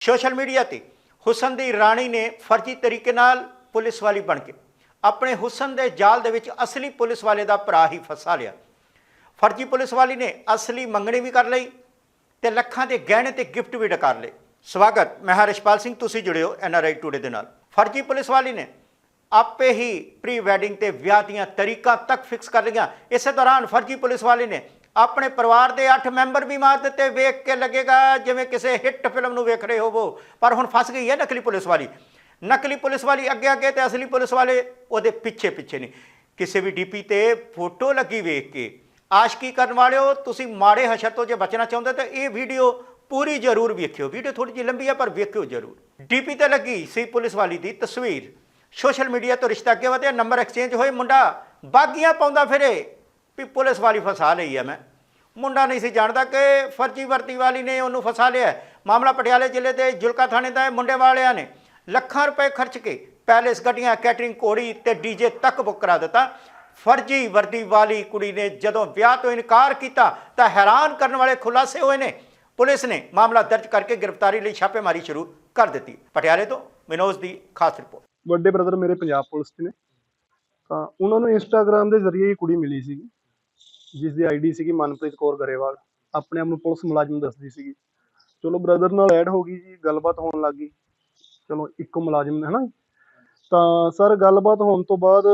Social media ਤੇ ਹੁਸਨ ਦੀ ਰਾਣੀ ਨੇ ਫਰਜ਼ੀ ਤਰੀਕੇ ਨਾਲ ਪੁਲਿਸ ਵਾਲੀ ਬਣ ਕੇ ਆਪਣੇ ਹੁਸਨ ਦੇ ਜਾਲ ਦੇ ਵਿੱਚ ਅਸਲੀ ਪੁਲਿਸ ਵਾਲੇ ਦਾ ਭਰਾ ਹੀ ਫਸਾ ਲਿਆ। ਫਰਜ਼ੀ ਪੁਲਿਸ ਵਾਲੀ ਨੇ ਅਸਲੀ ਮੰਗਣੀ ਵੀ ਕਰ ਲਈ ਤੇ ਲੱਖਾਂ ਦੇ ਗਹਿਣੇ ਤੇ ਗਿਫਟ ਵੀ ਡਕਾਰ ਲਏ। ਸਵਾਗਤ, ਮੈਂ ਹਰਿਸ਼ਪਾਲ ਸਿੰਘ, ਤੁਸੀਂ ਜੁੜੇ ਹੋ ਆਈ ਟੂਡੇ ਦੇ ਨਾਲ। ਫਰਜ਼ੀ ਪੁਲਿਸ ਵਾਲੀ ਨੇ ਆਪੇ ਹੀ ਪ੍ਰੀ ਵੈਡਿੰਗ ਤੇ ਵਿਆਹ ਦੀਆਂ ਤਰੀਕਾਂ ਤੱਕ ਫਿਕਸ ਕਰ ਲਈਆਂ। ਇਸੇ ਦੌਰਾਨ ਫਰਜ਼ੀ ਪੁਲਿਸ ਵਾਲੇ ਨੇ ਆਪਣੇ ਪਰਿਵਾਰ ਦੇ 8 ਮੈਂਬਰ ਵੀ ਮਾਰ ਦਿੱਤੇ, ਵੇਖ ਕੇ ਲੱਗੇਗਾ ਜਿਵੇਂ ਕਿਸੇ ਹਿੱਟ ਫਿਲਮ ਨੂੰ ਵੇਖ ਰਹੇ ਹੋਵੋ। ਪਰ ਹੁਣ ਫਸ ਗਈ ਹੈ ਨਕਲੀ ਪੁਲਿਸ ਵਾਲੀ। ਨਕਲੀ ਪੁਲਿਸ ਵਾਲੀ ਅੱਗੇ ਅੱਗੇ ਤੇ ਅਸਲੀ ਪੁਲਿਸ ਵਾਲੇ ਉਹਦੇ ਪਿੱਛੇ ਪਿੱਛੇ ਨੇ। ਕਿਸੇ ਵੀ ਡੀਪੀ ਤੇ ਫੋਟੋ ਲੱਗੀ ਵੇਖ ਕੇ। ਆਸ਼ਕੀ ਕਰਨ ਵਾਲਿਓ, ਤੁਸੀਂ ਮਾੜੇ ਹਸ਼ਰ ਤੋਂ ਜੇ ਬਚਣਾ ਚਾਹੁੰਦੇ ਤਾਂ ਇਹ ਵੀਡੀਓ ਪੂਰੀ ਜ਼ਰੂਰ ਵੇਖਿਓ। ਵੀਡੀਓ ਥੋੜੀ ਜਿਹੀ ਲੰਬੀ ਹੈ ਪਰ ਵੇਖਿਓ ਜ਼ਰੂਰ। ਡੀਪੀ ਤੇ ਲੱਗੀ ਸੀ ਪੁਲਿਸ ਵਾਲੀ ਦੀ ਤਸਵੀਰ। ਸੋਸ਼ਲ ਮੀਡੀਆ ਤੋਂ ਰਿਸ਼ਤਾ ਅੱਗੇ ਵਧਿਆ, ਨੰਬਰ ਐਕਸਚੇਂਜ ਹੋਏ, ਮੁੰਡਾ ਬਾਗੀਆਂ ਪਾਉਂਦਾ ਫਿਰੇ। ਵੀ ਪੁਲਿਸ ਵਾਲੀ ਫਸਾ ਲਈ ਹੈ ਮੈਂ। ਮੁੰਡਾ ਨਹੀਂ ਸੀ ਜਾਣਦਾ ਕਿ ਫਰਜ਼ੀ ਵਰਤੀ ਵਾਲੀ ਨੇ ਉਹਨੂੰ ਫਸਾ ਲਿਆ ਮਾਮਲਾ ਪਟਿਆਲੇ ਜ਼ਿਲ੍ਹੇ ਦੇ ਜੁਲਕਾ ਥਾਣੇ ਦਾ ਹੈ, ਮੁੰਡੇ ਵਾਲਿਆਂ ਨੇ ਲੱਖਾਂ ਰੁਪਏ ਖਰਚ ਕੇ ਪੈਲੇਸ ਗੱਡੀਆਂ, ਕੈਟਰਿੰਗ ਘੋੜੀ ਤੇ ਡੀਜੇ ਤੱਕ ਬੁੱਕ ਕਰਾ ਦਿੱਤਾ। ਫਰਜ਼ੀ ਵਰਦੀ ਵਾਲੀ ਕੁੜੀ ਨੇ ਜਦੋਂ ਵਿਆਹ ਤੋਂ ਇਨਕਾਰ ਕੀਤਾ ਤਾਂ ਹੈਰਾਨ ਕਰਨ ਵਾਲੇ ਖੁਲਾਸੇ ਹੋਏ ਨੇ। ਪੁਲਿਸ ਨੇ ਮਾਮਲਾ ਦਰਜ ਕਰਕੇ ਗ੍ਰਿਫਤਾਰੀ ਲਈ ਛਾਪੇਮਾਰੀ ਸ਼ੁਰੂ ਕਰ ਦਿੱਤੀ। ਪਟਿਆਲੇ ਤੋਂ ਵਿਨੋਦ ਦੀ ਖਾਸ ਰਿਪੋਰਟ। ਵੱਡੇ ਬ੍ਰਦਰ ਮੇਰੇ ਪੰਜਾਬ ਪੁਲਿਸ 'ਚ ਨੇ। ਤਾਂ ਉਹਨਾਂ ਨੂੰ ਇੰਸਟਾਗ੍ਰam ਦੇ ਜ਼ਰੀਏ ਹੀ ਕੁੜੀ ਮਿਲੀ ਸੀਗੀ। ਜਿਸ ਦੀ ਆਈਡੀ ਸੀਗੀ ਮਨਪ੍ਰੀਤ ਕੌਰ ਗਰੇਵਾਲ, ਆਪਣੇ ਆਪ ਨੂੰ ਪੁਲਿਸ ਮੁਲਾਜ਼ਮ ਦੱਸਦੀ ਸੀਗੀ। ਚਲੋ ਬ੍ਰਦਰ ਨਾਲ ਐਡ ਹੋ ਗਈ ਜੀ, ਗੱਲਬਾਤ ਹੋਣ ਲੱਗ ਗਈ। ਚਲੋ ਇੱਕੋ ਮੁਲਾਜ਼ਮ ਨੇ ਨਾ ਤਾਂ ਸਰ ਗੱਲਬਾਤ ਹੋਣ ਤੋਂ ਬਾਅਦ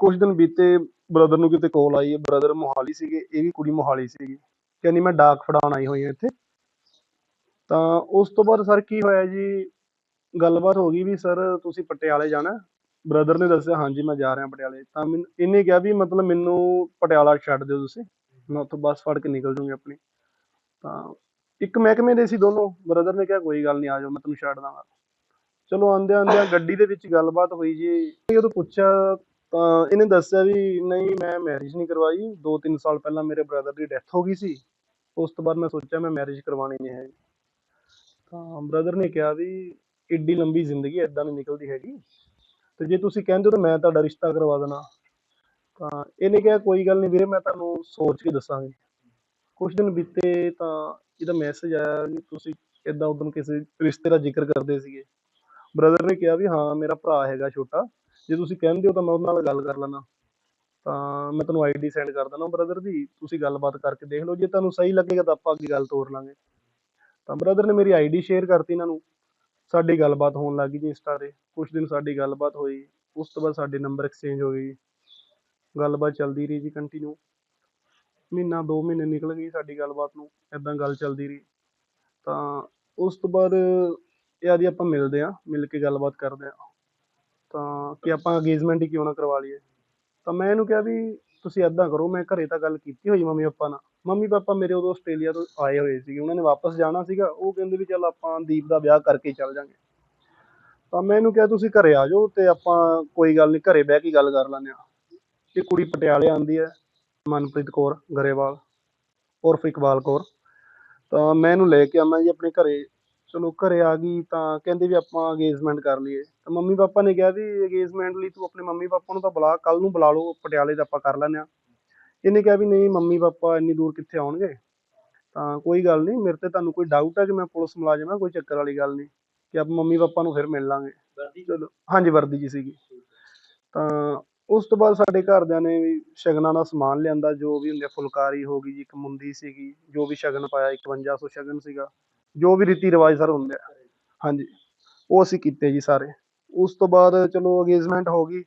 ਕੁਝ ਦਿਨ ਬੀਤੇ ਬ੍ਰਦਰ ਨੂੰ ਕਿਤੇ ਕਾਲ ਆਈ ਹੈ ਬ੍ਰਦਰ ਮੋਹਾਲੀ ਸੀਗੇ, ਇਹ ਵੀ ਕੁੜੀ ਮੋਹਾਲੀ ਸੀਗੀ। ਕਹਿੰਦੀ ਮੈਂ ਡਾਕ ਫੜਾਉਣ ਆਈ ਹੋਈ ਹਾਂ ਇੱਥੇ। ਤਾਂ ਉਸ ਤੋਂ ਬਾਅਦ ਸਰ ਕੀ ਹੋਇਆ ਜੀ? ਗੱਲਬਾਤ ਹੋ ਗਈ ਵੀ ਸਰ ਤੁਸੀਂ ਪਟਿਆਲੇ ਜਾਣਾ। ਬ੍ਰਦਰ ਨੇ ਦੱਸਿਆ, ਹਾਂਜੀ, ਮੈਂ ਜਾ ਰਿਹਾ ਪਟਿਆਲੇ। ਤਾਂ ਮੈਨੂੰ ਇਹਨੇ ਕਿਹਾ ਵੀ ਮਤਲਬ ਮੈਨੂੰ ਪਟਿਆਲਾ ਛੱਡ ਦਿਓ ਤੁਸੀਂ। ਮੈਂ ਉੱਥੋਂ ਬੱਸ ਫੜ ਕੇ ਨਿਕਲ ਜੂੰਗੀ ਆਪਣੀ। ਤਾਂ ਇੱਕ ਮਹਿਕਮੇ ਦੇ ਸੀ ਦੋਨੋਂ। ਬ੍ਰਦਰ ਨੇ ਕਿਹਾ, ਕੋਈ ਗੱਲ ਨਹੀਂ, ਆ ਜਾਓ, ਮੈਂ ਤੁਹਾਨੂੰ ਛੱਡ ਦਾਂਗਾ ਚਲੋ ਆਂਦੇ ਆਂਦਿਆਂ ਗੱਡੀ ਦੇ ਵਿੱਚ ਗੱਲਬਾਤ ਹੋਈ ਜੀ। ਉਦੋਂ ਪੁੱਛਿਆ ਤਾਂ ਇਹਨੇ ਦੱਸਿਆ ਵੀ, ਨਹੀਂ, ਮੈਂ ਮੈਰਿਜ ਨਹੀਂ ਕਰਵਾਈ। 2-3 ਸਾਲ ਪਹਿਲਾਂ ਮੇਰੇ ਬ੍ਰਦਰ ਦੀ ਡੈਥ ਹੋ ਗਈ ਸੀ। ਉਸ ਤੋਂ ਬਾਅਦ ਮੈਂ ਸੋਚਿਆ, ਮੈਂ ਮੈਰਿਜ ਕਰਵਾਉਣੀ ਨਹੀਂ ਹੈ ਤਾਂ ਬ੍ਰਦਰ ਨੇ ਕਿਹਾ ਵੀ, ਏਡੀ ਲੰਬੀ ਜ਼ਿੰਦਗੀ ਐਦਾਂ ਨਹੀਂ ਨਿਕਲਦੀ ਹੈਗੀ। ਤੇ ਜੇ ਤੁਸੀਂ ਕਹਿੰਦੇ ਹੋ ਤਾਂ ਮੈਂ ਤੁਹਾਡਾ ਰਿਸ਼ਤਾ ਕਰਵਾ ਦੇਣਾ। ਤਾਂ ਇਹਨੇ ਕਿਹਾ, ਕੋਈ ਗੱਲ ਨਹੀਂ ਵੀਰੇ, ਮੈਂ ਤੁਹਾਨੂੰ ਸੋਚ ਕੇ ਦੱਸਾਂਗੀ। ਕੁਝ ਦਿਨ ਬੀਤੇ ਤਾਂ ਇਹਦਾ ਮੈਸੇਜ ਆਇਆ ਵੀ ਤੁਸੀਂ ਏਦਾਂ ਉਦੋਂ ਕਿਸੇ ਰਿਸ਼ਤੇ ਦਾ ਜ਼ਿਕਰ ਕਰਦੇ ਸੀਗੇ। ਬ੍ਰਦਰ ਨੇ ਕਿਹਾ ਵੀ ਹਾਂ, ਮੇਰਾ ਭਰਾ ਹੈਗਾ ਛੋਟਾ, ਜੇ ਤੁਸੀਂ ਕਹਿੰਦੇ ਹੋ ਤਾਂ ਮੈਂ ਉਹਦੇ ਨਾਲ ਗੱਲ ਕਰ ਲੈਣਾ ਤਾਂ ਮੈਂ ਤੁਹਾਨੂੰ ਆਈਡੀ ਸੈਂਡ ਕਰ ਦਿੰਦਾ ਬ੍ਰਦਰ ਦੀ, ਤੁਸੀਂ ਗੱਲਬਾਤ ਕਰਕੇ ਦੇਖ ਲਓ। ਜੇ ਤੁਹਾਨੂੰ ਸਹੀ ਲੱਗੇਗਾ ਤਾਂ ਆਪਾਂ ਅੱਗੇ ਗੱਲ ਤੋਰ ਲਾਂਗੇ। ਤਾਂ ਬ੍ਰਦਰ ਨੇ ਮੇਰੀ ਆਈਡੀ ਸ਼ੇਅਰ ਕਰਤੀ ਇਹਨਾਂ ਨੂੰ। ਸਾਡੀ ਗੱਲਬਾਤ ਹੋਣ ਲੱਗ ਗਈ ਜੀ ਇੰਸਟਾ ਤੇ। ਕੁਝ ਦਿਨ ਸਾਡੀ ਗੱਲਬਾਤ ਹੋਈ, ਉਸ ਤੋਂ ਬਾਅਦ ਸਾਡੇ ਨੰਬਰ ਐਕਸਚੇਂਜ ਹੋ ਗਏ ਜੀ। ਗੱਲਬਾਤ ਚੱਲਦੀ ਰਹੀ ਜੀ ਕੰਟੀਨਿਊ ਮਹੀਨਾ 2 ਮਹੀਨੇ ਨਿਕਲ ਗਏ ਸਾਡੀ ਗੱਲਬਾਤ ਨੂੰ ਐਦਾਂ ਗੱਲ ਚੱਲਦੀ ਰਹੀ। ਤਾਂ ਉਸ ਤੋਂ ਬਾਅਦ ਯਾਰ ਜੀ ਆਪਾਂ ਮਿਲਦੇ ਆ ਮਿਲ ਕੇ ਗੱਲਬਾਤ ਕਰਦੇ ਆ ਤਾਂ ਕਿ ਆਪਾਂ ਅੰਗੇਜਮੈਂਟ ਹੀ ਕਿਉਂ ਨਾ ਕਰਵਾ ਲਈਏ। ਤਾਂ ਮੈਂ ਇਹਨੂੰ ਕਿਹਾ ਵੀ ਤੁਸੀਂ ਐਦਾਂ ਕਰੋ, ਮੈਂ ਘਰੇ ਤਾਂ ਗੱਲ ਕੀਤੀ ਹੋਈ ਮੰਮੀ ਪਾਪਾ ਨਾਲ। ਮੰਮੀ ਪਾਪਾ ਮੇਰੇ ਉਦੋਂ ਆਸਟ੍ਰੇਲੀਆ ਤੋਂ ਆਏ ਹੋਏ ਸੀਗੇ, ਉਹਨਾਂ ਨੇ ਵਾਪਸ ਜਾਣਾ ਸੀਗਾ, ਉਹ ਕਹਿੰਦੇ ਵੀ ਚੱਲ ਆਪਾਂ ਦੀਪ ਦਾ ਵਿਆਹ ਕਰਕੇ ਚੱਲ ਜਾਾਂਗੇ। ਤਾਂ ਮੈਂ ਇਹਨੂੰ ਕਿਹਾ, ਤੁਸੀਂ ਘਰੇ ਆ ਜਾਓ ਤੇ ਆਪਾਂ ਕੋਈ ਗੱਲ ਨਹੀਂ, ਘਰੇ ਬਹਿ ਕੇ ਗੱਲ ਕਰ ਲੈਂਦੇ ਆ ਇਹ ਕੁੜੀ ਪਟਿਆਲੇ ਆਂਦੀ ਹੈ, ਮਨਪ੍ਰੀਤ ਕੌਰ ਗਰੇਵਾਲ, ਉਰਫ ਇਕਬਾਲ ਕੌਰ। ਤਾਂ ਮੈਂ ਇਹਨੂੰ ਲੈ ਕੇ ਆਵਾਂ ਜੀ ਆਪਣੇ ਘਰੇ। ਚਲੋ ਘਰੇ ਆ ਗਈ ਤਾਂ ਕਹਿੰਦੇ ਵੀ ਆਪਾਂ ਅੰਗੇਜਮੈਂਟ ਕਰ ਲਈਏ। ਤਾਂ ਮੰਮੀ ਪਾਪਾ ਨੇ ਕਿਹਾ ਵੀ ਅੰਗੇਜਮੈਂਟ ਲਈ ਤੂੰ ਆਪਣੇ ਮੰਮੀ ਪਾਪਾ ਨੂੰ ਤਾਂ ਬੁਲਾ ਕੱਲ ਨੂੰ ਬੁਲਾ ਲਓ, ਪਟਿਆਲੇ ਦਾ ਆਪਾਂ ਕਰ ਲੈਂਦੇ ਆ ਇਹਨੇ ਕਿਹਾ ਵੀ ਨਹੀਂ ਮੰਮੀ ਪਾਪਾ ਇੰਨੀ ਦੂਰ ਕਿੱਥੇ ਆਉਣਗੇ? ਤਾਂ ਕੋਈ ਗੱਲ ਨਹੀਂ ਮੇਰੇ ਤੇ ਤੁਹਾਨੂੰ ਕੋਈ ਡਾਊਟ ਹੈ ਕਿ ਮੈਂ ਪੁਲਿਸ ਮੁਲਾਜ਼ਮ ਹਾਂ ਕੋਈ ਚੱਕਰ ਵਾਲੀ ਗੱਲ ਨਹੀਂ ਕਿ ਆਪਾਂ ਮੰਮੀ ਪਾਪਾ ਨੂੰ ਫਿਰ ਮਿਲ ਲਾਂਗੇ। ਚਲੋ ਹਾਂਜੀ ਵਰਦੀ ਜੀ ਸੀਗੀ। ਤਾਂ ਉਸ ਤੋਂ ਬਾਅਦ ਸਾਡੇ ਘਰਦਿਆਂ ਨੇ ਵੀ ਸ਼ਗਨਾਂ ਦਾ ਸਮਾਨ ਲਿਆਂਦਾ ਜੋ ਵੀ ਹੁੰਦੇ ਫੁਲਕਾਰੀ ਹੋ ਗਈ ਜੀ ਇੱਕ ਮੁੰਦੀ ਸੀਗੀ ਜੋ ਵੀ ਸ਼ਗਨ ਪਾਇਆ 5100 ਸ਼ਗਨ ਸੀਗਾ ਜੋ ਵੀ ਰੀਤੀ ਰਿਵਾਜ ਸਰ ਹੁੰਦੇ ਆ। ਹਾਂਜੀ ਉਹ ਅਸੀਂ ਕੀਤੇ ਜੀ ਸਾਰੇ। ਉਸ ਤੋਂ ਬਾਅਦ ਚਲੋ ਅੰਗੇਜਮੈਂਟ ਹੋ ਗਈ।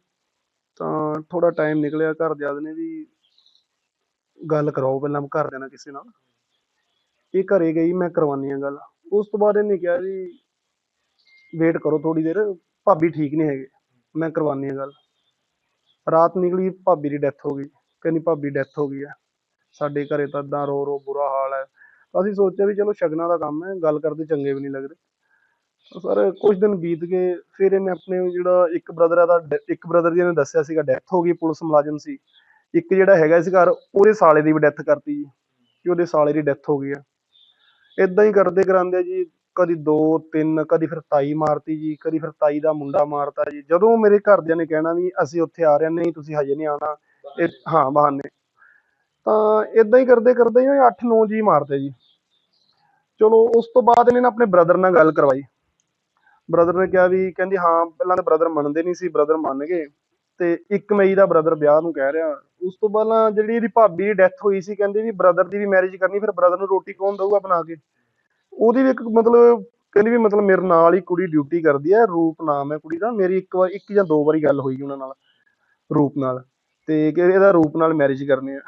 ਤਾਂ ਥੋੜਾ ਟਾਈਮ ਨਿਕਲਿਆ ਘਰਦਿਆਂ ਨੇ ਵੀ ਗੱਲ ਕਰਾਓ ਪਹਿਲਾਂ ਘਰਦਿਆਂ ਨਾਲ ਕਿਸੇ ਨਾਲ। ਇਹ ਘਰੇ ਗਈ, ਮੈਂ ਕਰਵਾਨੀ ਆ ਗੱਲ। ਉਸ ਤੋਂ ਬਾਅਦ ਇਹਨੇ ਕਿਹਾ ਜੀ ਵੇਟ ਕਰੋ ਥੋੜੀ ਦੇਰ, ਭਾਬੀ ਠੀਕ ਨਹੀਂ ਹੈਗੇ, ਮੈਂ ਕਰਵਾਨੀ ਆ ਗੱਲ। ਰਾਤ ਨਿਕਲੀ, ਭਾਬੀ ਦੀ ਡੈਥ ਹੋ ਗਈ। ਕਹਿੰਦੀ, ਭਾਬੀ ਡੈਥ ਹੋ ਗਈ ਆ ਸਾਡੇ ਘਰੇ ਤਾਂ ਏਦਾਂ ਰੋ ਰੋ ਬੁਰਾ ਹਾਲ ਹੈ। ਅਸੀਂ ਸੋਚਿਆ ਵੀ ਚਲੋ ਸ਼ਗਨਾਂ ਦਾ ਕੰਮ ਹੈ, ਗੱਲ ਕਰਦੇ ਚੰਗੇ ਵੀ ਨਹੀਂ ਲੱਗਦੇ। ਸਰ ਕੁਝ ਦਿਨ ਬੀਤ ਗਏ, ਫਿਰ ਇਹਨੇ ਆਪਣੇ ਜਿਹੜਾ ਇੱਕ ਬ੍ਰਦਰ ਦਾ, ਇੱਕ ਬ੍ਰਦਰ ਜੀ ਨੇ ਦੱਸਿਆ ਸੀਗਾ ਡੈਥ ਹੋ ਗਈ, ਪੁਲਿਸ ਮੁਲਾਜ਼ਮ ਸੀ। ਇੱਕ ਜਿਹੜਾ ਹੈਗਾ ਸੀ ਘਰ ਉਹਦੇ ਸਾਲੇ ਦੀ ਵੀ ਡੈਥ ਕਰਤੀ ਜੀ ਕਿ ਉਹਦੇ ਸਾਲੇ ਦੀ ਡੈਥ ਹੋ ਗਈ ਆ। ਇਦਾਂ ਹੀ ਕਰਦੇ ਕਰਾਂਦੇ ਜੀ ਕਦੀ ਦੋ ਤਿੰਨ ਕਦੀ ਫਿਰ ਤਾਈ ਮਾਰਤੀ ਜੀ ਕਦੀ ਫਿਰ ਤਾਈ ਦਾ ਮੁੰਡਾ ਮਾਰਤਾ ਜੀ। ਜਦੋਂ ਮੇਰੇ ਘਰਦਿਆਂ ਨੇ ਕਹਿਣਾ ਵੀ ਅਸੀਂ ਉੱਥੇ ਆ ਰਹੇ ਹਾਂ, ਨਹੀਂ ਤੁਸੀਂ ਹਜੇ ਨਹੀਂ ਆਉਣਾ ਇਹ ਹਾਂ ਬਹਾਨੇ। ਤਾਂ ਇਦਾਂ ਹੀ ਕਰਦੇ ਕਰਦੇ ਹੀ 8-9 ਜੀ ਮਾਰਤੇ ਜੀ। ਚਲੋ ਉਸ ਤੋਂ ਬਾਅਦ ਇਹਨੇ ਨਾ ਆਪਣੇ ਬ੍ਰਦਰ ਨਾਲ ਗੱਲ ਕਰਵਾਈ। ਬ੍ਰਦਰ ਨੇ ਕਿਹਾ ਵੀ ਕਹਿੰਦੀ ਹਾਂ ਪਹਿਲਾਂ ਤਾਂ ਬ੍ਰਦਰ ਮੰਨਦੇ ਨਹੀਂ ਸੀ ਬ੍ਰਦਰ ਮੰਨ ਗਏ। ਤੇ 1 ਮਈ ਦਾ ਬ੍ਰਦਰ ਵਿਆਹ ਨੂੰ ਕਹਿ ਰਿਹਾ। ਉਸ ਤੋਂ ਪਹਿਲਾਂ ਜਿਹੜੀ ਇਹਦੀ ਭਾਬੀ ਦੀ ਡੈਥ ਹੋਈ ਸੀ, ਕਹਿੰਦੇ ਵੀ ਬ੍ਰਦਰ ਦੀ ਵੀ ਮੈਰਿਜ ਕਰਨੀ, ਫਿਰ ਬ੍ਰਦਰ ਨੂੰ ਰੋਟੀ ਕੌਣ ਦਊਗਾ ਬਣਾ ਕੇ? ਉਹਦੀ ਵੀ ਇੱਕ ਮਤਲਬ, ਕਹਿੰਦੀ ਵੀ ਮਤਲਬ ਮੇਰੇ ਨਾਲ ਹੀ ਕੁੜੀ ਡਿਊਟੀ ਕਰਦੀ ਹੈ, ਰੂਪ ਨਾਮ ਹੈ ਕੁੜੀ ਦਾ। ਮੇਰੀ ਇੱਕ ਵਾਰ, ਇੱਕ ਜਾਂ ਦੋ ਵਾਰੀ ਗੱਲ ਹੋਈ ਉਹਨਾਂ ਨਾਲ, ਰੂਪ ਨਾਲ। ਤੇ ਕਿ ਇਹਦਾ ਰੂਪ ਨਾਲ ਮੈਰਿਜ ਕਰਨੀ ਆ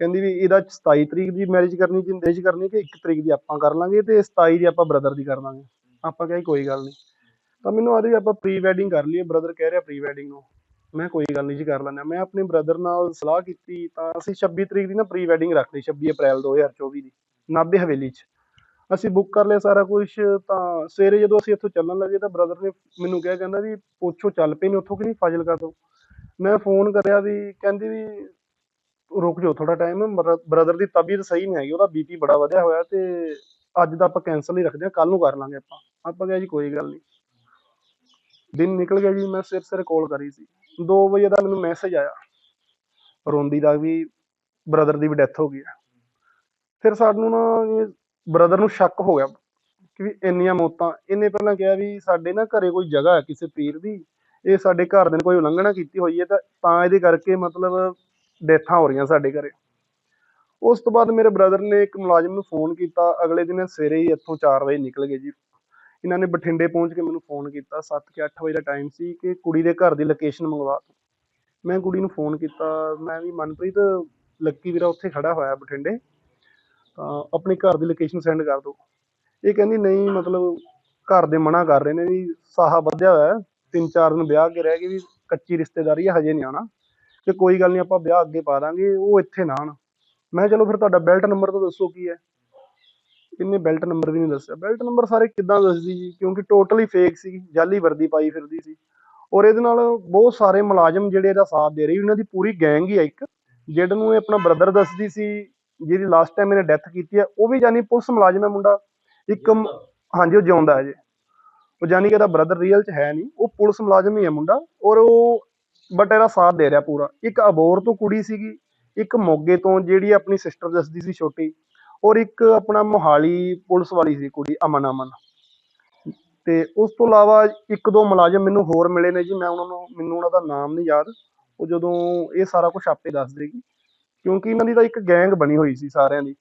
ਕਹਿੰਦੀ ਵੀ ਇਹਦਾ 27 ਤਰੀਕ ਦੀ ਮੈਰਿਜ ਕਰਨੀ, ਜ਼ਿੰਦੇ 'ਚ ਕਰਨੀ ਕਿ 1 ਤਰੀਕ ਦੀ ਆਪਾਂ ਕਰ ਲਾਂਗੇ ਤੇ 27 ਦੀ ਆਪਾਂ ਬ੍ਰਦਰ ਦੀ ਕਰ ਲਾਂਗੇ। ਆਪਾਂ ਕਿਹਾ ਕੋਈ ਗੱਲ ਨਹੀਂ। ਤਾਂ ਮੈਨੂੰ ਆਦੀ ਆਪਾਂ ਪ੍ਰੀ ਵੈਡਿੰਗ ਕਰ ਲਈਏ ਬ੍ਰਦਰ ਕਹਿ ਰਿਹਾ ਪ੍ਰੀ ਵੈਡਿੰਗ ਨੂੰ। ਮੈਂ ਕੋਈ ਗੱਲ ਨਹੀਂ ਜੀ ਕਰ ਲੈਂਦਾ। ਮੈਂ ਆਪਣੇ ਬ੍ਰਦਰ ਨਾਲ ਸਲਾਹ ਕੀਤੀ ਤਾਂ ਅਸੀਂ 26 ਤਰੀਕ ਦੀ ਨਾ ਪ੍ਰੀ ਵੈਡਿੰਗ ਰੱਖ ਲਈ 26 ਅਪ੍ਰੈਲ 2024 ਦੀ, ਨਾਭੇ ਹਵੇਲੀ 'ਚ। ਅਸੀਂ ਬੁੱਕ ਕਰ ਲਿਆ ਸਾਰਾ ਕੁਝ ਤਾਂ ਸਵੇਰੇ ਜਦੋਂ ਅਸੀਂ ਇੱਥੋਂ ਚੱਲਣ ਲੱਗੇ ਤਾਂ ਬ੍ਰਦਰ ਨੇ ਮੈਨੂੰ ਕਿਹਾ, ਕਹਿੰਦਾ ਵੀ ਪੁੱਛੋ ਚੱਲ ਪਏ ਨੇ ਉੱਥੋਂ ਕਿ ਨਹੀਂ, ਫਾਜ਼ਿਲਕਾ ਤੋਂ। ਮੈਂ ਫੋਨ ਕਰਿਆ ਵੀ, ਕਹਿੰਦੀ ਵੀ ਰੁਕ ਜਾਓ ਥੋੜਾ ਟਾਈਮ ਬ੍ਰਦਰ ਦੀ ਤਬੀਅਤ ਸਹੀ ਨਹੀਂ ਹੈਗੀ, ਉਹਦਾ ਬੀਪੀ ਬੜਾ ਵਧਿਆ ਹੋਇਆ ਤੇ ਅੱਜ ਦਾ ਆਪਾਂ ਕੈਨਸਲ ਹੀ ਰੱਖਦੇ ਹਾਂ ਕੱਲ ਨੂੰ ਕਰ ਲਾਂਗੇ ਆਪਾਂ। ਆਪਾਂ ਕਿਹਾ ਜੀ ਕੋਈ ਗੱਲ ਨਹੀਂ। ਦਿਨ ਨਿਕਲ ਗਿਆ ਜੀ, ਮੈਂ ਸਿਰ ਸਿਰ ਕਾਲ ਕਰੀ ਸੀ। 2 ਵਜੇ ਦਾ ਮੈਨੂੰ ਮੈਸੇਜ ਆਇਆ। ਰੋਂਦੀ ਦਾ ਵੀ ਬ੍ਰਦਰ ਦੀ ਵੀ ਡੈਥ ਹੋ ਗਈ ਹੈ ਫਿਰ ਸਾਨੂੰ ਨਾ ਬ੍ਰਦਰ ਨੂੰ ਸ਼ੱਕ ਹੋ ਗਿਆ ਕਿ ਵੀ ਇੰਨੀਆਂ ਮੌਤਾਂ। ਇਹਨੇ ਪਹਿਲਾਂ ਕਿਹਾ ਵੀ ਸਾਡੇ ਨਾ ਘਰੇ ਕੋਈ ਜਗ੍ਹਾ ਹੈ ਕਿਸੇ ਪੀਰ ਦੀ। ਇਹ ਸਾਡੇ ਘਰ ਦੇ ਨੇ ਕੋਈ ਉਲੰਘਣਾ ਕੀਤੀ ਹੋਈ ਹੈ ਤਾਂ ਤਾਂ ਇਹਦੇ ਕਰਕੇ ਮਤਲਬ ਡੈਥਾਂ ਹੋ ਰਹੀਆਂ ਸਾਡੇ ਘਰੇ। ਉਸ ਤੋਂ ਬਾਅਦ ਮੇਰੇ ਬ੍ਰਦਰ ਨੇ ਇੱਕ ਮੁਲਾਜ਼ਮ ਨੂੰ ਫੋਨ ਕੀਤਾ। ਅਗਲੇ ਦਿਨ ਸਵੇਰੇ ਹੀ ਇੱਥੋਂ 4 ਵਜੇ ਨਿਕਲ ਗਏ ਜੀ। ਇਹਨਾਂ ਨੇ ਬਠਿੰਡੇ ਪਹੁੰਚ ਕੇ ਮੈਨੂੰ ਫੋਨ ਕੀਤਾ 7 ਕੇ 8 ਵਜੇ ਦਾ ਟਾਈਮ ਸੀ ਕਿ ਕੁੜੀ ਦੇ ਘਰ ਦੀ ਲੋਕੇਸ਼ਨ ਮੰਗਵਾ ਦਿਓ ਮੈਂ ਕੁੜੀ ਨੂੰ ਫੋਨ ਕੀਤਾ, ਮੈਂ ਵੀ ਮਨਪ੍ਰੀਤ, ਲੱਕੀ ਵੀਰਾ ਉੱਥੇ ਖੜਾ ਹੋਇਆ ਬਠਿੰਡੇ, ਤਾਂ ਆਪਣੇ ਘਰ ਦੀ ਲੋਕੇਸ਼ਨ ਸੈਂਡ ਕਰ ਦਿਓ ਇਹ ਕਹਿੰਦੀ, ਨਹੀਂ, ਮਤਲਬ ਘਰ ਦੇ ਮਨਾ ਕਰ ਰਹੇ ਨੇ ਵੀ ਸਾਹਾ ਵਧਿਆ ਹੋਇਆ ਤਿੰਨ ਚਾਰ ਦਿਨ ਵਿਆਹ ਕੇ ਰਹਿ ਗਏ ਵੀ ਕੱਚੀ ਰਿਸ਼ਤੇਦਾਰੀ ਹੈ ਹਜੇ ਨਹੀਂ ਆਣਾ ਤੇ ਕੋਈ ਗੱਲ ਨਹੀਂ, ਆਪਾਂ ਵਿਆਹ ਅੱਗੇ ਪਾ ਦਾਂਗੇ, ਉਹ ਇੱਥੇ ਨਾ ਆਉਣ। ਮੈਂ ਕਿਹਾ, ਚਲੋ ਫਿਰ ਤੁਹਾਡਾ ਬੈਲਟ ਨੰਬਰ ਤਾਂ ਦੱਸੋ ਕੀ ਹੈ? ਇਹਨੇ ਬੈਲਟ ਨੰਬਰ ਵੀ ਨਹੀਂ ਦੱਸਿਆ। ਬੈਲਟ ਨੰਬਰ ਸਾਰੇ ਕਿੱਦਾਂ ਦੱਸਦੀ ਜੀ? ਕਿਉਂਕਿ ਟੋਟਲੀ ਫੇਕ ਸੀ, ਜਾਲੀ ਵਰਦੀ ਪਾਈ ਫਿਰਦੀ ਸੀ। ਔਰ ਇਹਦੇ ਨਾਲ ਬਹੁਤ ਸਾਰੇ ਮੁਲਾਜ਼ਮ ਜਿਹੜੇ ਇਹਦਾ ਸਾਥ ਦੇ ਰਹੇ ਉਹਨਾਂ ਦੀ ਪੂਰੀ ਗੈਂਗ ਹੀ ਆ ਇੱਕ ਜਿਹੜਾ ਨੂੰ ਇਹ ਆਪਣਾ ਬ੍ਰਦਰ ਦੱਸਦੀ ਸੀ, ਜਿਹਦੀ ਲਾਸਟ ਟਾਈਮ ਇਹਨੇ ਡੈਥ ਕੀਤੀ ਹੈ ਉਹ ਵੀ ਜਾਨੀ ਪੁਲਿਸ ਮੁਲਾਜ਼ਮ ਹੈ ਮੁੰਡਾ। ਇੱਕ ਹਾਂਜੀ, ਉਹ ਜਿਉਂਦਾ ਹੈ ਜੀ। ਉਹ ਜਾਨੀ ਕਿ ਇਹਦਾ ਬ੍ਰਦਰ ਰੀਅਲ ਚ ਹੈ ਨਹੀਂ, ਉਹ ਪੁਲਿਸ ਮੁਲਾਜ਼ਮ ਹੀ ਹੈ ਮੁੰਡਾ। ਔਰ ਉਹ ਬਟ ਇਹਦਾ ਸਾਥ ਦੇ ਰਿਹਾ ਪੂਰਾ। ਇੱਕ ਅਬੋਰ ਤੋਂ ਕੁੜੀ ਸੀਗੀ, ਇੱਕ ਮੋਗੇ ਤੋਂ, ਜਿਹੜੀ ਆਪਣੀ ਸਿਸਟਰ ਦੱਸਦੀ ਸੀ ਛੋਟੀ। ਔਰ ਇੱਕ ਆਪਣਾ ਮੋਹਾਲੀ ਪੁਲਿਸ ਵਾਲੀ ਸੀ ਕੁੜੀ, ਅਮਨ ਅਮਨ। ਤੇ ਉਸ ਤੋਂ ਇਲਾਵਾ ਇੱਕ ਦੋ ਮੁਲਾਜ਼ਮ ਮੈਨੂੰ ਹੋਰ ਮਿਲੇ ਨੇ ਜੀ, ਮੈਂ ਉਹਨਾਂ ਨੂੰ, ਮੈਨੂੰ ਉਹਨਾਂ ਦਾ ਨਾਮ ਨਹੀਂ ਯਾਦ। ਉਹ ਜਦੋਂ ਇਹ ਸਾਰਾ ਕੁਝ ਆਪੇ ਦੱਸ ਦੇਗੀ, ਕਿਉਂਕਿ ਇਹਨਾਂ ਦੀ ਤਾਂ ਇੱਕ ਗੈਂਗ ਬਣੀ ਹੋਈ ਸੀ ਸਾਰਿਆਂ ਦੀ।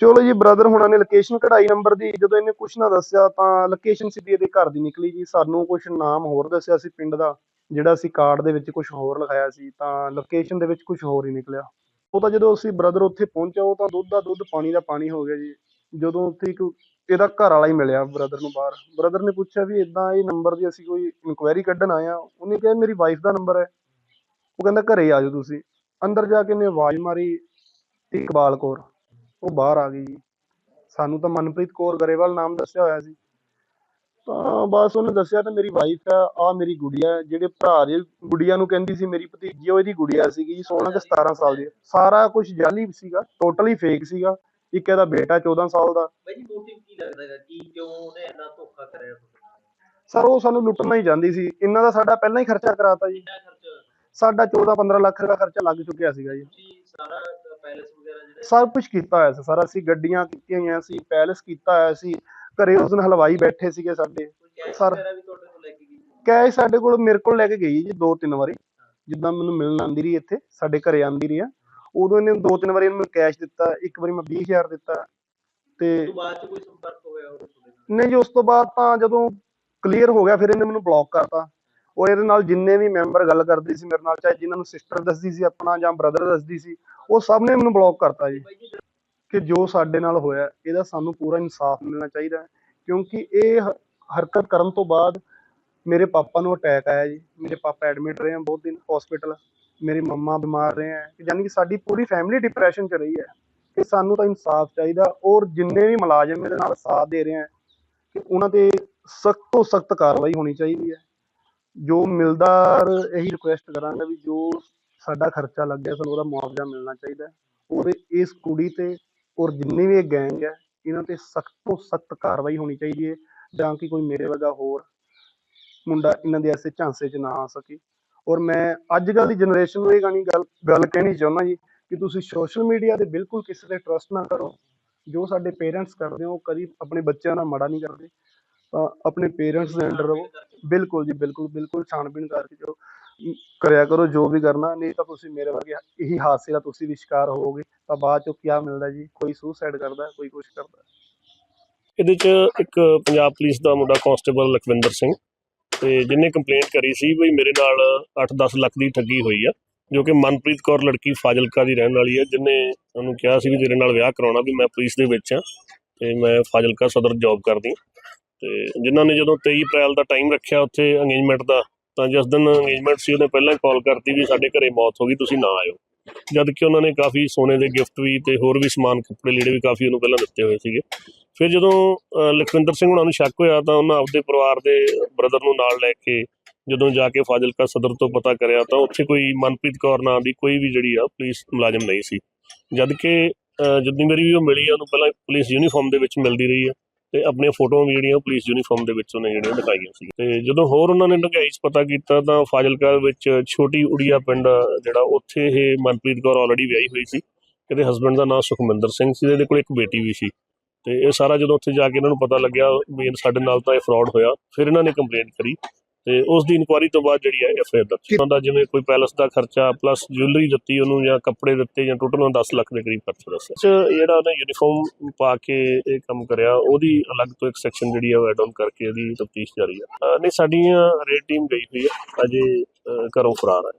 ਚਲੋ ਜੀ ਬ੍ਰਦਰ ਹੁਣਾਂ ਨੇ ਲੋਕੇਸ਼ਨ ਕਢਾਈ ਨੰਬਰ ਦੀ। ਜਦੋਂ ਇਹਨੇ ਕੁਛ ਨਾ ਦੱਸਿਆ ਤਾਂ ਲੋਕੇਸ਼ਨ ਸਿੱਧੀ ਇਹਦੇ ਘਰ ਦੀ ਨਿਕਲੀ ਜੀ। ਸਾਨੂੰ ਕੁਛ ਨਾਮ ਹੋਰ ਦੱਸਿਆ ਸੀ ਪਿੰਡ ਦਾ, ਜਿਹੜਾ ਅਸੀਂ ਕਾਰਡ ਦੇ ਵਿੱਚ ਕੁਝ ਹੋਰ ਲਿਖਾਇਆ ਸੀ, ਤਾਂ ਲੋਕੇਸ਼ਨ ਦੇ ਵਿੱਚ ਕੁਝ ਹੋਰ ਹੀ ਨਿਕਲਿਆ। ਉਹ ਤਾਂ ਜਦੋਂ ਅਸੀਂ ਬ੍ਰਦਰ ਉੱਥੇ ਪਹੁੰਚਿਆ ਉਹ ਤਾਂ ਦੁੱਧ ਦਾ ਦੁੱਧ, ਪਾਣੀ ਦਾ ਪਾਣੀ ਹੋ ਗਿਆ ਜੀ। ਜਦੋਂ ਉੱਥੇ ਇੱਕ ਇਹਦਾ ਘਰ ਵਾਲਾ ਹੀ ਮਿਲਿਆ ਬ੍ਰਦਰ ਨੂੰ ਬਾਹਰ। ਬ੍ਰਦਰ ਨੇ ਪੁੱਛਿਆ ਵੀ ਇਦਾਂ ਇਹ ਨੰਬਰ ਦੀ ਅਸੀਂ ਕੋਈ ਇਨਕੁਆਇਰੀ ਕੱਢਣ ਆਏ ਆ। ਉਹਨੇ ਕਿਹਾ, ਮੇਰੀ ਵਾਈਫ ਦਾ ਨੰਬਰ ਹੈ। ਉਹ ਕਹਿੰਦਾ, ਘਰੇ ਆ ਜਾਓ ਤੁਸੀਂ। ਅੰਦਰ ਜਾ ਕੇ ਇਹਨੇ ਆਵਾਜ਼ ਮਾਰੀ ਇਕਬਾਲ ਕੌਰ। ਉਹ ਬਾਹਰ ਆ ਗਈ ਜੀ। ਸਾਨੂੰ ਤਾਂ ਮਨਪ੍ਰੀਤ ਕੌਰ ਗਰੇਵਾਲ ਨਾਮ ਦੱਸਿਆ ਹੋਇਆ ਸੀ। ਤਾਂ ਬਸ ਉਹਨੇ ਦੱਸਿਆ ਤਾਂ ਮੇਰੀ ਵਾਈਫ ਹੈ ਆ ਮੇਰੀ ਗੁੜੀਆ ਹੈ ਜਿਹੜੇ ਭਰਾ ਦੀ ਗੁੜੀਆ ਨੂੰ ਕਹਿੰਦੀ ਸੀ ਮੇਰੀ ਭਤੀਜੀ ਉਹ ਇਹਦੀ ਗੁੜੀਆ ਸੀਗੀ ਜੀ 16 ਕਿ 17 ਸਾਲ ਦੀ। ਸਾਰਾ ਕੁਝ ਜਾਲੀ ਸੀਗਾ ਟੋਟਲੀ ਫੇਕ ਸੀਗਾ। ਇੱਕ ਇਹਦਾ ਬੇਟਾ 14 ਸਾਲ ਦਾ। ਬਾਈ ਜੀ ਮੋਟਿਵ ਕੀ ਲੱਗਦਾ ਹੈਗਾ? ਕਿ ਕਿਉਂ ਉਹਨੇ ਇੰਨਾ ਧੋਖਾ ਕਰਿਆ ਸਰ ਉਹ ਸਾਨੂੰ ਲੁੱਟਣਾ ਹੀ ਜਾਂਦੀ ਸੀ। ਇਹਨਾਂ ਦਾ ਸਾਡਾ ਪਹਿਲਾਂ ਹੀ ਖਰਚਾ ਕਰਾਤਾ ਜੀ। ਕਿੰਨਾ ਖਰਚ? ਸਾਡਾ 14 15 ਲੱਖ ਦਾ ਖਰਚਾ ਲੱਗ ਚੁੱਕਿਆ ਸੀਗਾ ਜੀ। ਤੁਸੀਂ ਸਾਰਾ ਪੈਲਸ ਵਗੈਰਾ ਜਿਹੜੇ ਸਭ ਕੁਝ ਕੀਤਾ ਹੋਇਆ ਸੀ ਸਾਰਾ। ਅਸੀਂ ਗੱਡੀਆਂ ਕੀਤੀਆਂ ਹੋਈਆਂ ਸੀ ਪੈਲਸ ਕੀਤਾ ਹੋਇਆ ਸੀ। ਘਰੇ ਉਸ ਦਿਨ ਹਲਵਾਈ ਬੈਠੇ ਸੀਗੇ ਸਾਡੇ। ਸਰ- ਕੈਸ਼ ਸਾਡੇ ਕੋਲ ਮੇਰੇ ਕੋਲ ਲੈ ਕੇ ਗਈ ਜੀ ਦੋ ਤਿੰਨ ਵਾਰੀ। ਜਿੱਦਾਂ ਮੈਨੂੰ ਮਿਲਣ ਆਂਦੀ ਰਹੀ ਇੱਥੇ ਸਾਡੇ ਘਰੇ ਆਂਦੀ ਰਹੀ ਆ। ਉਦੋਂ ਇਹਨੇ ਦੋ ਤਿੰਨ ਵਾਰੀ ਇਹਨੂੰ ਕੈਸ਼ ਦਿੱਤਾ ਇੱਕ ਵਾਰੀ ਮੈਂ 20000 ਦਿੱਤਾ ਤੇ ਉਸ ਤੋਂ ਬਾਅਦ ਚ ਕੋਈ ਸੰਪਰਕ ਹੋਇਆ ਨਹੀਂ ਜੀ ਉਸ ਤੋਂ ਬਾਅਦ ਤਾਂ ਜਦੋਂ ਕਲੀਅਰ ਹੋ ਗਿਆ ਫਿਰ ਇਹਨੇ ਮੈਨੂੰ ਬਲੌਕ ਕਰਤਾ। ਔਰ ਇਹਦੇ ਨਾਲ ਜਿੰਨੇ ਵੀ ਮੈਂਬਰ ਗੱਲ ਕਰਦੇ ਸੀ ਮੇਰੇ ਨਾਲ ਚਾਹੇ ਜਿਨ੍ਹਾਂ ਨੂੰ ਸਿਸਟਰ ਦੱਸਦੀ ਸੀ ਆਪਣਾ ਜਾਂ ਬ੍ਰਦਰ ਦੱਸਦੀ ਸੀ ਉਹ ਸਭ ਨੇ ਮੈਨੂੰ ਬਲੌਕ ਕਰਤਾ ਜੀ ਕਿ ਜੋ ਸਾਡੇ ਨਾਲ ਹੋਇਆ, ਇਹਦਾ ਸਾਨੂੰ ਪੂਰਾ ਇਨਸਾਫ ਮਿਲਣਾ ਚਾਹੀਦਾ ਹੈ। ਕਿਉਂਕਿ ਇਹ ਹ- ਹਰਕਤ ਕਰਨ ਤੋਂ ਬਾਅਦ ਮੇਰੇ ਪਾਪਾ ਨੂੰ ਅਟੈਕ ਆਇਆ ਜੀ। ਮੇਰੇ ਪਾਪਾ ਐਡਮਿਟ ਰਹੇ ਆ ਬਹੁਤ ਦਿਨ ਹਸਪੀਟਲ ਮੇਰੇ ਮੰਮਾ ਬਿਮਾਰ ਰਹੇ ਆ ਯਾਨੀ ਕਿ ਸਾਡੀ ਪੂਰੀ ਫੈਮਿਲੀ ਡਿਪਰੈਸ਼ਨ ਚ ਰਹੀ ਹੈ। ਕਿ ਸਾਨੂੰ ਤਾਂ ਇਨਸਾਫ ਚਾਹੀਦਾ ਔਰ ਜਿੰਨੇ ਵੀ ਮੁਲਾਜ਼ਮ ਇਹਦੇ ਨਾਲ ਸਾਥ ਦੇ ਰਹੇ ਆ ਕਿ ਉਹਨਾਂ ਤੇ ਸਖਤ ਤੋਂ ਸਖਤ ਕਾਰਵਾਈ ਹੋਣੀ ਚਾਹੀਦੀ ਹੈ। ਜੋ ਮਿਲਦਾਰ ਇਹੀ ਰਿਕੁਐਸਟ ਕਰਾਂਗਾ ਵੀ ਜੋ ਸਾਡਾ ਖਰਚਾ ਲੱਗਿਆ ਸਾਨੂੰ ਉਹਦਾ ਮੁਆਵਜ਼ਾ ਮਿਲਣਾ ਚਾਹੀਦਾ ਔਰ ਇਸ ਕੁੜੀ ਤੇ ਔਰ ਜਿੰਨੇ ਵੀ ਇਹ ਗੈਂਗ ਹੈ, ਇਹਨਾਂ ਤੇ ਸਖਤ ਤੋਂ ਸਖਤ ਕਾਰਵਾਈ ਹੋਣੀ ਚਾਹੀਦੀ ਹੈ, ਜਾਂ ਕਿ ਕੋਈ ਮੇਰੇ ਵਰਗਾ ਹੋਰ ਮੁੰਡਾ ਇਹਨਾਂ ਦੇ ਐਸੇ ਝਾਂਸੇ 'ਚ ਨਾ ਆ ਸਕੇ। ਔਰ ਮੈਂ ਅੱਜ ਕੱਲ੍ਹ ਦੀ ਜਨਰੇਸ਼ਨ ਨੂੰ ਇਹ ਗਾਣੀ ਗੱਲ ਗੱਲ ਕਹਿਣੀ ਚਾਹੁੰਦਾ ਜੀ ਕਿ ਤੁਸੀਂ ਸੋਸ਼ਲ ਮੀਡੀਆ ਤੇ ਬਿਲਕੁਲ ਕਿਸੇ ਤੇ ਟਰਸਟ ਨਾ ਕਰੋ। ਜੋ ਸਾਡੇ ਪੇਰੈਂਟਸ ਕਰਦੇ ਹੋ ਕਦੀ ਆਪਣੇ ਬੱਚਿਆਂ ਨਾਲ ਮਾੜਾ ਨਹੀਂ ਕਰਦੇ। ਤਾਂ ਆਪਣੇ ਪੇਰੈਂਟਸ ਦੇ ਅੰਡਰ ਰਹੋ। ਬਿਲਕੁਲ ਜੀ, ਬਿਲਕੁਲ ਬਿਲਕੁਲ ਛਾਣਬੀਣ ਕਰਕੇ ਜੋ ਕਰਿਆ ਕਰੋ, ਜੋ ਵੀ ਕਰਨਾ, ਨਹੀਂ ਤਾਂ ਤੁਸੀਂ ਮੇਰੇ ਵਰਗੇ ਇਹੀ ਹਾਦਸੇ ਦਾ ਤੁਸੀਂ ਵੀ ਸ਼ਿਕਾਰ ਹੋਵੋਗੇ, ਤਾਂ ਬਾਅਦ ਚੋਂ ਕੀ ਮਿਲਦਾ ਜੀ ਕੋਈ ਸੁਸਾਈਡ ਕਰਦਾ, ਕੋਈ ਕੁਛ ਕਰਦਾ ਇਹਦੇ ਚ ਇੱਕ ਪੰਜਾਬ ਪੁਲਿਸ ਦਾ ਮੁੰਡਾ ਕਾਂਸਟੇਬਲ ਲਖਵਿੰਦਰ ਸਿੰਘ, ਤੇ ਜਿਹਨੇ ਕੰਪਲੇਂਟ ਕਰੀ ਸੀ ਵੀ ਮੇਰੇ ਨਾਲ 8-10 ਲੱਖ ਦੀ ਠੱਗੀ ਹੋਈ ਆ, ਜੋ ਕਿ ਮਨਪ੍ਰੀਤ ਕੌਰ ਲੜਕੀ ਫਾਜ਼ਿਲਕਾ ਦੀ ਰਹਿਣ ਵਾਲੀ ਹੈ ਜਿਹਨੇ ਉਹਨੂੰ ਕਿਹਾ ਸੀ ਵੀ ਤੇਰੇ ਨਾਲ ਵਿਆਹ ਕਰਾਉਣਾ ਵੀ ਮੈਂ ਪੁਲਿਸ ਦੇ ਵਿੱਚ ਆ, ਤੇ ਮੈਂ ਫਾਜ਼ਿਲਕਾ ਸਦਰ ਜੌਬ ਕਰਦੀ ਹਾਂ। ਤੇ ਜਿਨ੍ਹਾਂ ਨੇ ਜਦੋਂ 23 ਅਪ੍ਰੈਲ ਦਾ ਟਾਈਮ ਰੱਖਿਆ, ਉੱਥੇ ਅੰਗੇਜਮੈਂਟ ਦਾ ਤਾਂ ਜਿਸ ਦਿਨ ਅੰਗੇਜਮੈਂਟ ਸੀ, ਉਹਨੇ ਪਹਿਲਾਂ ਹੀ ਕਾਲ ਕਰਤੀ ਵੀ ਸਾਡੇ ਘਰੇ ਮੌਤ ਹੋ ਗਈ, ਤੁਸੀਂ ਨਾ ਆਇਓ। ਜਦ ਕਿ ਉਹਨਾਂ ਨੇ ਕਾਫੀ ਸੋਨੇ ਦੇ ਗਿਫਟ ਵੀ ਤੇ ਹੋਰ ਵੀ ਸਮਾਨ, ਕੱਪੜੇ ਲੀੜੇ ਵੀ ਕਾਫੀ ਉਹਨੂੰ ਪਹਿਲਾਂ ਦਿੱਤੇ ਹੋਏ ਸੀਗੇ। ਫਿਰ ਜਦੋਂ ਲਖਵਿੰਦਰ ਸਿੰਘ ਹੁਣਾਂ ਨੂੰ ਸ਼ੱਕ ਹੋਇਆ ਤਾਂ ਉਹਨਾਂ ਆਪਦੇ ਪਰਿਵਾਰ ਦੇ ਬ੍ਰਦਰ ਨੂੰ ਨਾਲ ਲੈ ਕੇ ਜਦੋਂ ਜਾ ਕੇ ਫਾਜ਼ਿਲਕਾ ਸਦਰ ਤੋਂ ਪਤਾ ਕਰਿਆ ਤਾਂ ਉੱਥੇ ਕੋਈ ਮਨਪ੍ਰੀਤ ਕੌਰ ਨਾਂ ਦੀ ਕੋਈ ਵੀ ਜਿਹੜੀ ਆ ਪੁਲਿਸ ਮੁਲਾਜ਼ਮ ਨਹੀਂ ਸੀ। ਜਦ ਕਿ ਜਿੰਨੀ ਮੇਰੀ ਵੀ ਉਹ ਮਿਲੀ ਆ, ਉਹਨੂੰ ਪਹਿਲਾਂ ਪੁਲਿਸ ਯੂਨੀਫਾਰਮ ਦੇ ਵਿੱਚ ਮਿਲਦੀ ਰਹੀ ਆ। ਤੇ ਆਪਣੀਆਂ ਫੋਟੋਆਂ ਵੀ ਜਿਹੜੀਆਂ ਉਹ ਪੁਲਿਸ ਯੂਨੀਫਾਰਮ ਦੇ ਵਿੱਚ ਉਹਨੇ ਜਿਹੜੀਆਂ ਦਿਖਾਈਆਂ ਸੀ। ਤੇ ਜਦੋਂ ਹੋਰ ਉਹਨਾਂ ਨੇ ਡੰਗਾਈ 'ਚ ਪਤਾ ਕੀਤਾ ਤਾਂ ਫਾਜ਼ਿਲਕਾ ਵਿੱਚ ਛੋਟੀ ਉੜੀਆ ਪਿੰਡ ਜਿਹੜਾ ਉੱਥੇ ਇਹ ਮਨਪ੍ਰੀਤ ਕੌਰ ਆਲਰੇਡੀ ਵਿਆਹੀ ਹੋਈ ਸੀ। ਇਹਦੇ ਹਸਬੰਡ ਦਾ ਨਾਮ ਸੁਖਮਿੰਦਰ ਸਿੰਘ ਸੀ ਇਹਦੇ ਕੋਲ ਇੱਕ ਬੇਟੀ ਵੀ ਸੀ। ਤੇ ਇਹ ਸਾਰਾ ਜਦੋਂ ਉੱਥੇ ਜਾ ਕੇ ਇਹਨਾਂ ਨੂੰ ਪਤਾ ਲੱਗਿਆ ਵੀ ਸਾਡੇ ਨਾਲ ਤਾਂ ਇਹ ਫਰਾਡ ਹੋਇਆ। ਫਿਰ ਇਹਨਾਂ ਨੇ ਕੰਪਲੇਂਟ ਕਰੀ। ਤੇ ਉਸ ਦੀ ਇਨਕੁਆਰੀ ਤੋਂ ਬਾਅਦ ਜਿਹੜੀ ਹੈ ਐਫ ਆਈ ਆਰ ਦਰਜ। ਉਹਨਾਂ ਦਾ ਜਿਵੇਂ ਕੋਈ ਪੈਲਸ ਦਾ ਖਰਚਾ ਪਲੱਸ ਜੁਐਲਰੀ ਦਿੱਤੀ ਉਹਨੂੰ ਜਾਂ ਕੱਪੜੇ ਦਿੱਤੇ ਜਾਂ ਟੋਟਲ 10 ਲੱਖ ਦੇ ਕਰੀਬ ਖਰਚਾ ਦੱਸਿਆ ਚ ਜਿਹੜਾ ਉਹਨੇ ਯੂਨੀਫਾਰਮ ਪਾ ਕੇ ਇਹ ਕੰਮ ਕਰਿਆ ਉਹਦੀ ਅਲੱਗ ਤੋਂ ਇੱਕ ਸੈਕਸ਼ਨ ਜਿਹੜੀ ਹੈ ਉਹ ਐਡ ਆਨ ਕਰਕੇ ਇਹਦੀ ਤਫਤੀਸ਼ ਜਾਰੀ ਹੈ ਨਹੀਂ ਸਾਡੀਆਂ ਰੇਡ ਟੀਮ ਗਈ ਹੋਈ ਹੈ ਅਜੇ ਘਰੋਂ ਫਰਾਰ ਹੈ